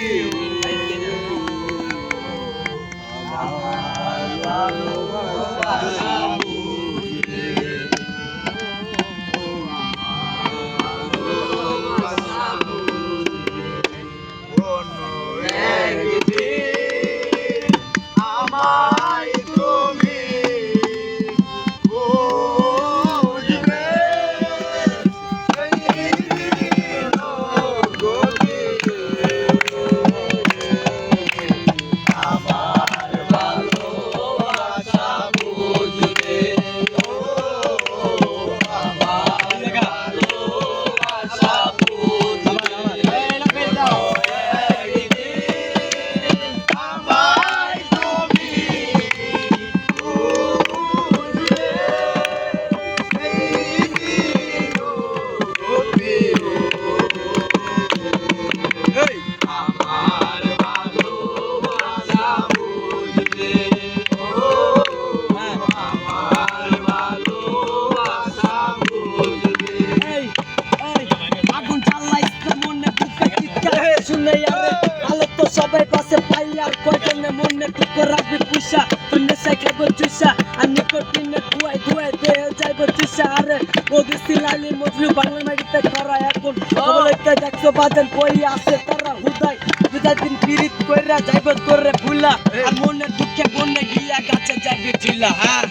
Thank you. শুনে আরে, আলোক তো সবাই পাশে পাই আর কয়জনে মনে টুক রাখবি পুষা? তুলে সে খাইব চুষা, আর নিকোটিনে ধুয়াই ধুয়াই দেহ যাইব চুষা। আরে ওদিসি লালি মজলু বাংলা মাটিতে করা এখন। সবাইকে দেখছ বাজান বই আছে তারা হুদাই দুটা দিন পিরিত কইরা যাইব করে ভুলা। আর মনে দুঃখে মনে গিয়া গাছে যাইবি ঠিলা হ্যাঁ।